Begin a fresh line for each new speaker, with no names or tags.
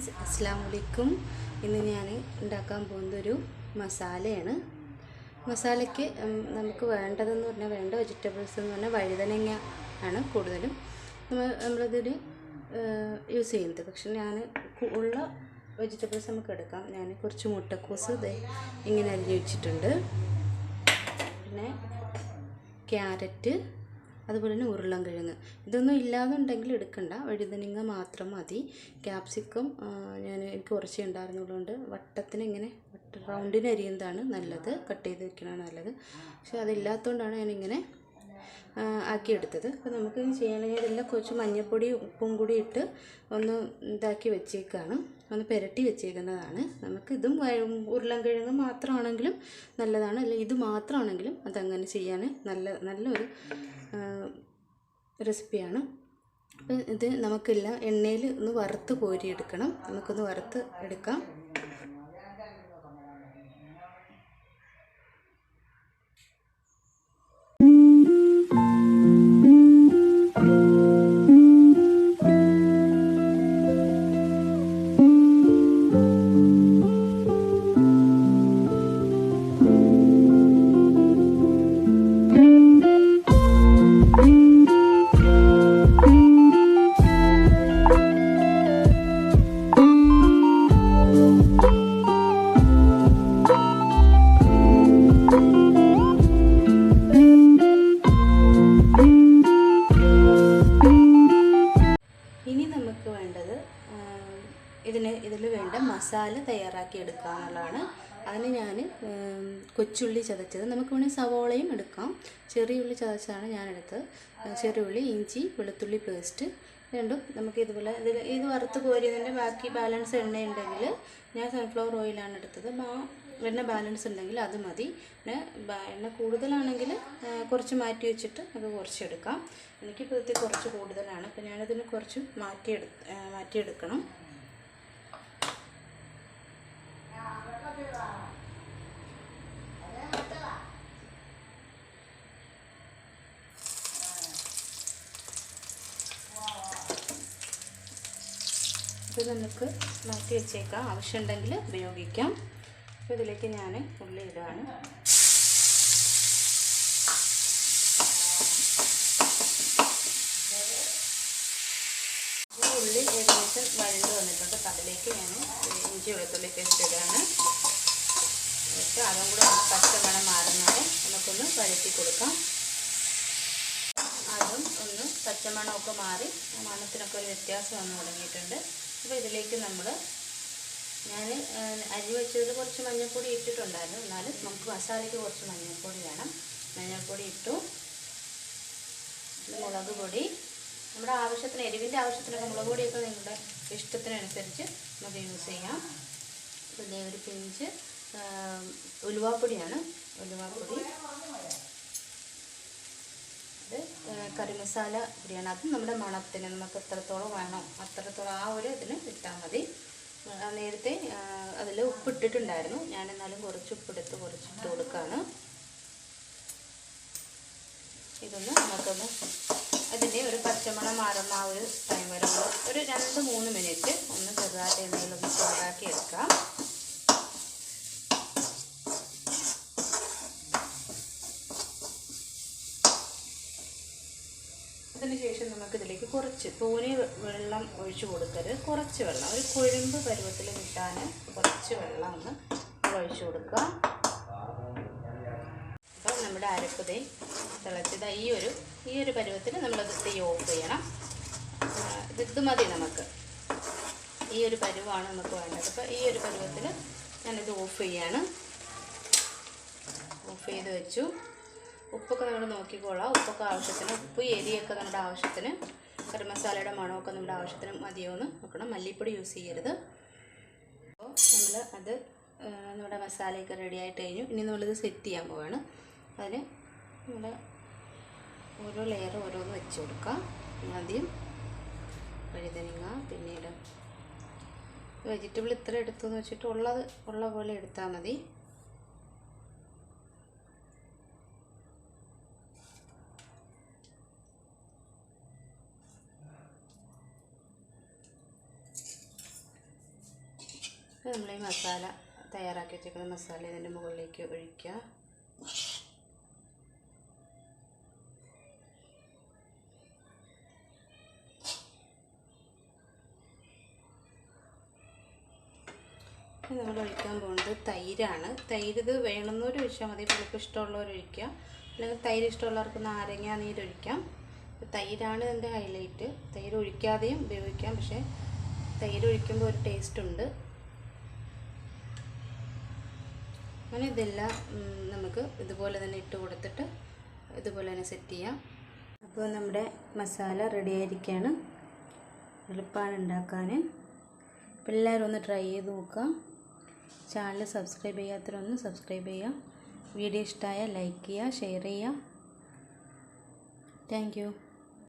Friends അസ്സാം വലൈക്കും ഇന്ന് ഞാൻ ഉണ്ടാക്കാൻ പോകുന്ന ഒരു മസാലയാണ്. മസാലയ്ക്ക് നമുക്ക് വേണ്ടതെന്ന് പറഞ്ഞാൽ വേണ്ട വെജിറ്റബിൾസ് എന്ന് പറഞ്ഞാൽ വഴുതനങ്ങ ആണ് കൂടുതലും. നമ്മൾ നമ്മളിതിൽ യൂസ് ചെയ്യുന്നത്. പക്ഷെ ഞാൻ ഉള്ള വെജിറ്റബിൾസ് നമുക്ക് എടുക്കാം. ഞാൻ കുറച്ച് മുട്ടക്കോസ് ഇങ്ങനെ അരിഞ്ഞു വെച്ചിട്ടുണ്ട്. പിന്നെ ക്യാരറ്റ് അതുപോലെ തന്നെ ഉരുളൻകിഴങ്ങ്. ഇതൊന്നും ഇല്ലാന്നുണ്ടെങ്കിൽ എടുക്കണ്ട. വഴുതനങ്ങ മാത്രം മതി. ക്യാപ്സിക്കം ഞാൻ എനിക്ക് കുറച്ചേ ഉണ്ടായിരുന്നുള്ളതുകൊണ്ട് വട്ടത്തിന് ഇങ്ങനെ റൗണ്ടിന് അരിയുന്നതാണ് നല്ലത് കട്ട് ചെയ്ത് വെക്കണതാണ് നല്ലത്. പക്ഷെ അതില്ലാത്തതുകൊണ്ടാണ് ഞാനിങ്ങനെ ആക്കിയെടുത്തത്. അപ്പോൾ നമുക്ക് ഇനി എല്ലാം കുറച്ച് മഞ്ഞൾപ്പൊടി ഉപ്പും കൂടി ഇട്ട് ഒന്ന് ഇതാക്കി വെച്ചേക്കാണ്. ഒന്ന് പുരട്ടി വെച്ചേക്കുന്നതാണ്. നമുക്ക് ഇതും മാത്രമാണെങ്കിലും നല്ലതാണ്. അല്ലെങ്കിൽ ഇത് മാത്രമാണെങ്കിലും അതങ്ങനെ ചെയ്യാൻ നല്ല നല്ലൊരു റെസിപ്പിയാണ്. അപ്പം ഇത് നമുക്കെല്ലാം എണ്ണയിൽ ഒന്ന് വറുത്ത് കോരിയെടുക്കണം. നമുക്കൊന്ന് വറുത്ത് എടുക്കാം. ഇതിന് ഇതിൽ വേണ്ട മസാല തയ്യാറാക്കി എടുക്കുക എന്നുള്ളതാണ് അതിന് ഞാൻ കൊച്ചുള്ളി ചതച്ചത്. നമുക്ക് വേണമെങ്കിൽ സവോളയും എടുക്കാം. ചെറിയ ഉള്ളി ചതച്ചതാണ് ഞാൻ എടുത്തത് ആ, ചെറിയ ഉള്ളി ഇഞ്ചി വെളുത്തുള്ളി പേസ്റ്റ് രണ്ടും നമുക്ക് ഇതുപോലെ ഇതിൽ ഇത് വറുത്ത് കോരിയതിന്റെ ബാക്കി ബാലൻസ് എണ്ണ ഉണ്ടെങ്കിൽ ഞാൻ സൺഫ്ലവർ ഓയിലാണ് എടുത്തത്. ആ എണ്ണ ബാലൻസ് ഉണ്ടെങ്കിൽ അത് മതി. പിന്നെ എണ്ണ കൂടുതലാണെങ്കിൽ കുറച്ച് മാറ്റി വെച്ചിട്ട് അത് കുറച്ചെടുക്കാം. എനിക്കിപ്പോൾ ഇത് കുറച്ച് കൂടുതലാണ്. അപ്പോൾ ഞാനതിന് കുറച്ച് മാറ്റിയെടു മാറ്റിയെടുക്കണം. ഇത് നമുക്ക് മാറ്റി വെച്ചേക്കാം. ആവശ്യമുണ്ടെങ്കിൽ ഉപയോഗിക്കാം. അപ്പോൾ ഇതിലേക്ക് ഞാൻ ഉള്ളി ഇടുകയാണ്. ഈ ഉള്ളി ഏകദേശം വഴണ്ട് വന്നിട്ടുണ്ട്. അതിലേക്ക് ഞാൻ ഇഞ്ചി വെളുത്തുള്ളി പേസ്റ്റ് ഇടുകയാണ്. എന്നിട്ട് അതും കൂടെ ഒന്ന് പച്ചമണം മാറുന്നവരെ നമുക്കൊന്ന് വഴറ്റി കൊടുക്കാം. അതും ഒന്ന് പച്ചമണമൊക്കെ മാറി മണത്തിനൊക്കെ ഒരു വ്യത്യാസം വന്നു തുടങ്ങിയിട്ടുണ്ട്. അപ്പോൾ ഇതിലേക്ക് നമ്മൾ ഞാൻ അരി വെച്ചതിൽ കുറച്ച് മഞ്ഞൾപ്പൊടി ഇട്ടിട്ടുണ്ടായിരുന്നു. എന്നാലും നമുക്ക് മസാലയ്ക്ക് കുറച്ച് മഞ്ഞൾപ്പൊടി വേണം. മഞ്ഞൾപ്പൊടി ഇട്ടു. മുളക് പൊടി. നമ്മുടെ ആവശ്യത്തിന് എരിവിന്റെ ആവശ്യത്തിനൊക്കെ മുളക് പൊടിയൊക്കെ നിങ്ങളുടെ ഇഷ്ടത്തിനനുസരിച്ച് നമുക്ക് യൂസ് ചെയ്യാം. പിന്നെ ഒരു പിഞ്ച് ഉലുവാപ്പൊടിയാണ്. ഉലുവാപ്പൊടി. ഇത് കറി മസാല ബിരിയാണി. നമ്മുടെ മണത്തിന് നമുക്ക് എത്രത്തോളം വേണം അത്രത്തോളം ആ ഒരു ഇതിന് ഇട്ടാൽ മതി. നേരത്തെ അതിൽ ഉപ്പിട്ടിട്ടുണ്ടായിരുന്നു. ഞാൻ എന്നാലും കുറച്ച് ഉപ്പെടുത്ത് കുറച്ച് ഇട്ട് കൊടുക്കുകയാണ് ഇതൊന്ന് നമുക്കൊന്ന് അതിന്റെ ഒരു പച്ചമണം മാറുന്ന ആ ഒരു ടൈം വരെ ഒരു രണ്ട് മൂന്ന് മിനിറ്റ് ഒന്ന് ചെറുതായിട്ട് എണ്ണയിലൊന്ന് ചൂടാക്കി എടുക്കാം. അതിന് ശേഷം നമുക്ക് ഇതിലേക്ക് കുറച്ച് തോനെ വെള്ളം ഒഴിച്ചു കൊടുക്കരുത്. കുറച്ച് വെള്ളം ഒരു കൊഴുമ്പ് പരുവത്തിൽ കിട്ടാൻ കുറച്ച് വെള്ളം ഒന്ന് ഒഴിച്ചു കൊടുക്കുക. അപ്പോൾ നമ്മുടെ അരപ്പതേ തിളച്ചത് ഈ ഒരു ഈ ഒരു പരുവത്തിൽ നമ്മളത് തീ ഓഫ് ചെയ്യണം. ഇത് മതി നമുക്ക്. ഈ ഒരു പരുവാണ് നമുക്ക് വേണ്ടത്. അപ്പോൾ ഈ ഒരു പരുവത്തിൽ ഞാനിത് ഓഫ് ചെയ്യാണ്. ഓഫ് ചെയ്ത് വെച്ചു. ഉപ്പൊക്കെ നമ്മൾ നോക്കിക്കോളാം. ഉപ്പൊക്കെ ആവശ്യത്തിന് ഉപ്പ് എരിയൊക്കെ നമ്മുടെ ആവശ്യത്തിന്. കറി മസാലയുടെ മണമൊക്കെ നമ്മുടെ ആവശ്യത്തിന് മതിയോ എന്ന് നോക്കണം മല്ലിപ്പൊടി യൂസ് ചെയ്യരുത്. അപ്പോൾ നമ്മൾ അത് നമ്മുടെ മസാലയൊക്കെ റെഡി ആയിട്ട് കഴിഞ്ഞു. ഇനി നമ്മളിത് സെറ്റ് ചെയ്യാൻ പോവാണ്. അതിന് നമ്മൾ ഓരോ ലെയർ ഓരോന്ന് വെച്ച് കൊടുക്കാം. ആദ്യം വഴുതനങ്ങ പിന്നീട് വെജിറ്റബിൾ ഇത്ര എടുത്തു എന്ന് വെച്ചിട്ട് ഉള്ളത് ഉള്ള പോലെ എടുത്താൽ മതി. നമ്മൾ ഈ മസാല തയ്യാറാക്കി വെച്ചേക്കുന്ന മസാല ഇതിന്റെ മുകളിലേക്ക് ഒഴിക്കുക. നമ്മൾ ഒഴിക്കാൻ പോകുന്നത് തൈരാണ്. തൈര് ഇത് വേണമെന്നവർ ഒഴിച്ചാൽ മതി. പുളിപ്പ് ഇഷ്ടമുള്ളവർ ഒഴിക്കുക അല്ലെങ്കിൽ തൈര് ഇഷ്ടമുള്ളവർക്ക് നാരങ്ങ നീരൊഴിക്കാം തൈരാണ് ഇതിന്റെ ഹൈലൈറ്റ് തൈര് ഒഴിക്കാതെയും ഉപയോഗിക്കാം. പക്ഷേ തൈര് ഒഴിക്കുമ്പോൾ ഒരു ടേസ്റ്റ് ഉണ്ട്. അങ്ങനെ ഇതെല്ലാം നമുക്ക് ഇതുപോലെ തന്നെ ഇട്ട് കൊടുത്തിട്ട് ഇതുപോലെ തന്നെ സെറ്റ് ചെയ്യാം. അപ്പോൾ നമ്മുടെ മസാല റെഡി ആയിരിക്കുകയാണ് എളുപ്പമാണ് ഉണ്ടാക്കാൻ അപ്പോൾ എല്ലാവരും ഒന്ന് ട്രൈ ചെയ്ത് നോക്കുക. ചാനൽ സബ്സ്ക്രൈബ് ചെയ്യാത്തവരൊന്ന് സബ്സ്ക്രൈബ് ചെയ്യുക. വീഡിയോ ഇഷ്ടമായ ലൈക്ക് ചെയ്യുക ഷെയർ ചെയ്യുക. താങ്ക്